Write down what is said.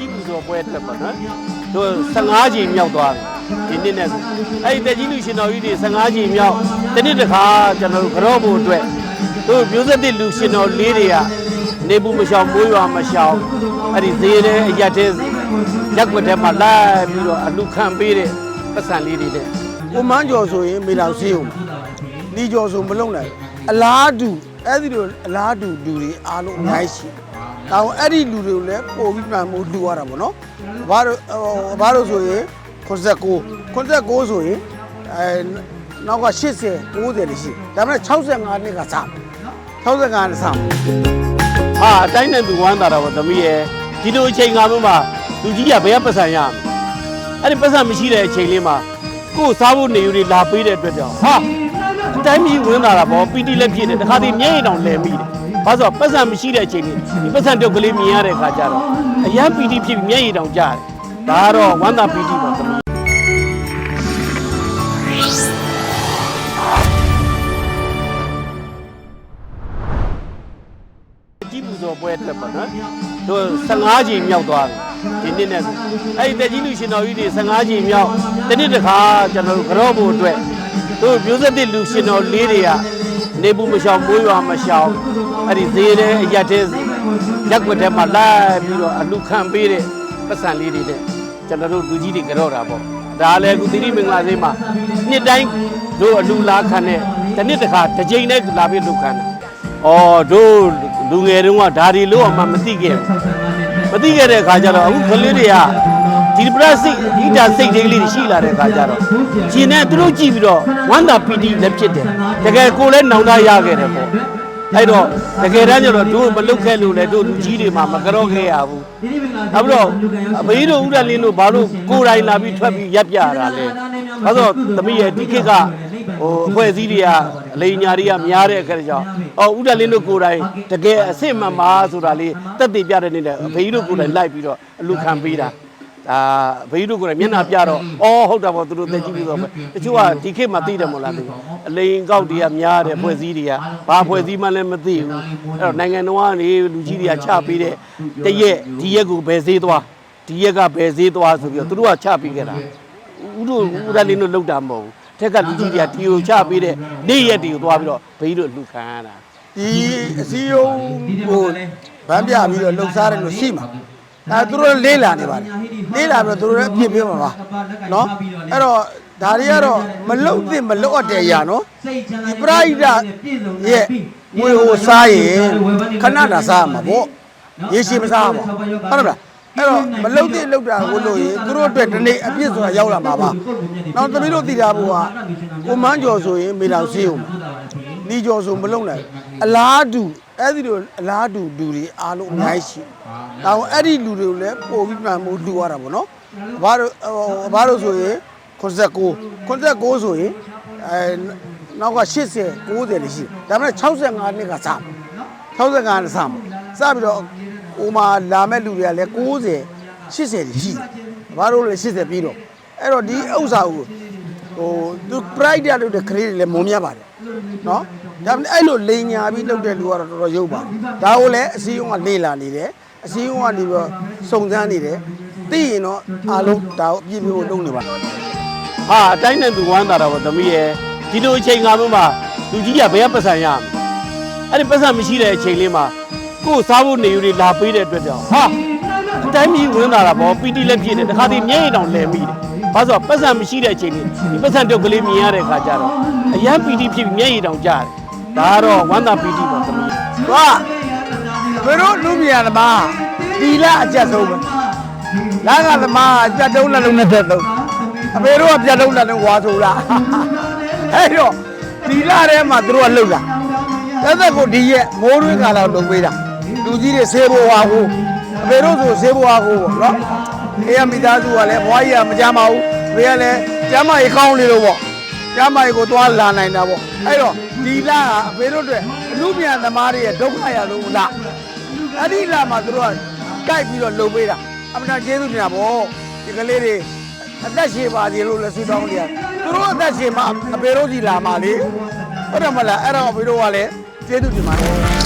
ကြီးပူဇော်ပွဲအတွက်ပေါ့နော်တို့15ချိန်မြောက်သွားပြီဒီနှစ်နဲ့ဆိုအဲ့ဒီတက်ကြီးလူရှင်တော်ကြီးတွေ15ချိန်မြောက်တစ်နှစ်တစ်ခါကျွန်တော်တို့ကြော့ဖို့အတွက်တို့မျိုးဆက်တဲ့လူရှင်တော်လေးတွေကနေဘူးမရှောင်မိုးရွာမရှောင်အဲ့ဒီဈေးထဲအရက်တဲ့ရက်ွက်ထဲမှာလိုက်ပြီးတော့အလူခံပေးတဲ့ပတ်စံလေးတွေနဲ့ကိုမန်းကျော်ဆိုရင်မေတော်ဆေးုံလီကျော်ဆိုမလုံနိုင်အလားတူအဲ့ဒီလိုအလားတူလူတွေအားလုံးအများကြီးရှိ ဒါအောင်အဲ့ဒီလူတွေကိုလည်းပို့ပြီးမှမို့လူရတာပေါ့နော်ဘာလို့ဘာလို့ဆိုရင်89 89ဆိုရင်အဲနောက်က80 90လေးရှိဒါပေမဲ့65နှစ်ကစ65နှစ်စမှာဟာအတိုင်းနဲ့သူဝမ်းသာတာပေါ့သမီးရဲ့ဒီလိုအချိန်ကမှမှလူကြီးကဘယ်ကပတ်စံရမလဲအဲ့ဒီပတ်စံမရှိတဲ့အချိန်လေးမှာကိုယ်စားဖို့နေယူတွေလာပေးတဲ့အတွက်ကြောင့်ဟာအတိုင်းကြီးဝင်လာတာပေါ့ပီတီလည်းဖြစ်တယ်တခါတည်းမျက်ရည်တောင်လဲမိတယ် ဘာလို့ဆိုတော့ပတ်စံမရှိတဲ့အချိန်လေးဒီပတ်စံတုတ်ကလေးမြင်ရတဲ့ခါကျတော့အရန်ပီတီဖြစ်ပြီးမျက်ရည်တောင်ကျတယ်ဒါကတော့ဝမ်းသာပီတီပါသမီးကြီးပူဇော်ပွဲအတွက်ပေါ့နော်တို့15ချိန်မြောက်သွားပြီဒီနှစ်နဲ့ဆိုအဲ့ဒီတက်ကြီးလူရှင်တော်ကြီးတွေ15ချိန်မြောက်တစ်နှစ်တစ်ခါကျွန်တော်တို့ကြော့ဖို့အတွက်တို့မျိုးဆက်တဲ့လူရှင်တော်လေးတွေက နေဘူးမရှောင်မိုးရွာမရှောင်အဲ့ဒီဈေးထဲအရက်တဲ့ရက်ွက်ထဲမှာလိုက်ပြီးတော့အလူခံပေးတဲ့ပတ်စံလေးတွေနဲ့ကျွန်တော်တို့လူကြီးတွေကြော့တာပေါ့ဒါလည်းအခုသီရိမင်္ဂလာဈေးမှာနှစ်တိုင်းတို့အလူလားခံတဲ့တစ်နှစ်တစ်ခါတစ်ချိန်နဲ့လာပြီးလူခံတယ်။အော်တို့လူငယ်တုန်းကဒါဒီလို့အမှမသိခဲ့ဘူး။မသိခဲ့တဲ့အခါကျတော့အခုကလေးတွေက ဒီပရက်စိတ်ဒီတာစိတ်လေးလေးရှိလာတဲ့အခါကျတော့ရှင်နဲ့သူတို့ကြည့်ပြီးတော့ဝမ်းသာပီတိလည်းဖြစ်တယ်။တကယ်ကိုယ်လည်းနောင်တရခဲ့တယ်ပေါ့။အဲ့တော့တကယ်တမ်းကျတော့တို့မလုတ်ခဲ့လို့လေတို့လူကြီးတွေမှမကြော့ခဲ့ရဘူး။နောက်ပြီးတော့အမေတို့ဦးရလင်းတို့ဘာလို့ကိုယ်တိုင်လာပြီးထွက်ပြီးရက်ပြရတာလဲ။ဘာလို့သမီးရဲ့ဒီခေတ်ကဟိုအဖွဲ့အစည်းတွေကအလိညာတွေကများတဲ့အခါကျတော့အော်ဦးတက်လင်းတို့ကိုယ်တိုင်တကယ်အစ်စ်မှန်ပါဆိုတာလေးတက်တည်ပြတဲ့နေ့နဲ့အဖေကြီးတို့ကိုယ်တိုင်လိုက်ပြီးတော့အလူခံပေးတာ ဒါအဖေကြီးတို့ကိုယ်တိုင်မျက်နှာပြတော့အော်ဟုတ်တာပေါ့သူတို့တက်ကြည့်ပြီးတော့တချို့ကဒီခေတ်မှာသိတယ်မဟုတ်လားသူအလိန်ကောက်တွေကများတဲ့အဖွဲ့အစည်းတွေကဘာအဖွဲ့အစည်းမှလည်းမသိဘူးအဲ့တော့နိုင်ငံတော်ကနေလူကြီးတွေကချပေးတဲ့တရက်ဒီရက်ကိုဘယ်ဈေးသွားဒီရက်ကဘယ်ဈေးသွားဆိုပြီးတော့သူတို့ကချပေးခဲ့တာဦးတို့ဦးရလင်းတို့လောက်တာမဟုတ်ဘူးထက်ကလူကြီးတွေကတီကိုချပေးတဲ့နေ့ရက်တီကိုသွားပြီးတော့ဘေးတို့လူခံရတာဒီအစည်းအရုံးကိုဗန်းပြပြီးတော့လှုပ်ရှားတယ်လို့ရှိမှာ အဲသူတို့လေးလာနေပါတယ်လေးလာပြီးတော့သူတို့လည်းအပြစ်ပေးမှာပါနော်အဲ့တော့ဒါတွေကတော့မလုတ်သင့်မလုတ်အပ်တဲ့အရာနော်ဒီပရိဒရဲ့ငွေဟိုစားရင်ခဏတာစားမှာပေါ့ရေရှည်မစားပါဘူးဟုတ်လားအဲ့တော့မလုတ်သင့်လုတ်တာကိုလို့ရင်သူတို့အတွက်ဒီနေ့အပြစ်ဆိုတာရောက်လာမှာပါနောက်သမီးတို့သိတာဘုရားကိုမန်းကျော်ဆိုရင်မေတော်ဆေးုံလီကျော်ဆိုမလုံနိုင်အလားတူ အဲ့ဒီလိုအလားတူလူတွေအားလုံးအများကြီးရှိဒါအောင်အဲ့ဒီလူတွေကိုလည်းပို့ပြီးမှမို့လူရတာပေါ့နော်ဘာလို့ဘာလို့ဆိုရင်89 89ဆိုရင်အဲနောက်က80 90လေးရှိဒါပေမဲ့65နှစ်ကစ65နှစ်စမှာစပြီးတော့ဟိုမှာလာမဲ့လူတွေကလည်း90 80လေးရှိတယ်ဘာလို့လဲ80ပြီးတော့အဲ့တော့ဒီဥစ္စာကိုဟိုသူ pride ရလို့တဲ့ credit လည်းမုံမြတ်ပါတယ်နော် ဒါပေမဲ့အဲ့လိုလိန်ညာပြီးလုပ်တဲ့လူကတော့တော်တော်ရုပ်ပါတယ်ဒါကိုလည်းအစည်းအဝေးကလေ့လာနေတယ်အစည်းအဝေးကနေပြီးတော့စုံစမ်းနေတယ်သိရင်တော့အားလုံးဒါကိုအပြည့်ပြည့်ကိုလုပ်နေပါဟာအတိုင်းနဲ့သူဝမ်းသာတာပေါ့သမီးရဲ့ဒီလိုအချိန်ကမှမှလူကြီးကဘယ်ကပတ်စံရမလဲအဲ့ဒီပတ်စံမရှိတဲ့အချိန်လေးမှာကိုယ်စားဖို့နေယူတွေလာပေးတဲ့အတွက်ကြောင့်ဟာအတိုင်းကြီးဝင်လာတာပေါ့ပီတီလည်းဖြစ်တယ်တခါတည်းမျက်ရည်တောင်လဲမိတယ်ဘာလို့ဆိုတော့ပတ်စံမရှိတဲ့အချိန်လေးဒီပတ်စံတုတ်ကလေးမြင်ရတဲ့ခါကျတော့အရန်ပီတီဖြစ်ပြီးမျက်ရည်တောင်ကျတယ် ဒါကတော့ဝမ်းသာပီတီပါသမီးသွားဘယ်တော့လူမြန်သမားဒီလအကျက်ဆုံးပဲလာကသမားအကျက်တုံးလည်းလုံးနဲ့သက်သုံးအမေတို့ကပြတ်လုံးလည်းလုံးဝါဆိုတာအဲ့တော့ဒီလထဲမှာသူတို့ကလှုပ်တာသက်သက်ကိုဒီရက်မိုးရွေးကာလာလုပ်ပေးတာလူကြီးတွေဆေးဘွားကိုအမေတို့ဆိုဆေးဘွားကိုပေါ့နော်အေးရမိသားစုကလည်းဘွားကြီးကမကြမ်းပါဘူးအမေကလည်းကျမ်းမကြီးကောင်းနေလို့ပေါ့ကျမ်းမကြီးကိုသွားလာနိုင်တာပေါ့အဲ့တော့ ဒီလကအမေတို့အတွက်အလူမြန်သမားတွေရဲ့ဒုက္ခရဆုံးလားအဲ့ဒီလမှာသူတို့ကကြိုက်ပြီးတော့လှုပ်ပေးတာအမှန်တန်ကျေးဇူးတင်တာပေါ့ဒီကလေးတွေအသက်ရှင်ပါစေလို့လည်းဆုတောင်းကြရသူတို့အသက်ရှင်မှအပေတို့ကြီးလာမှလေဟုတ်တယ်မလားအဲ့တော့အပေတို့ကလည်းကျေးဇူးတင်ပါတယ်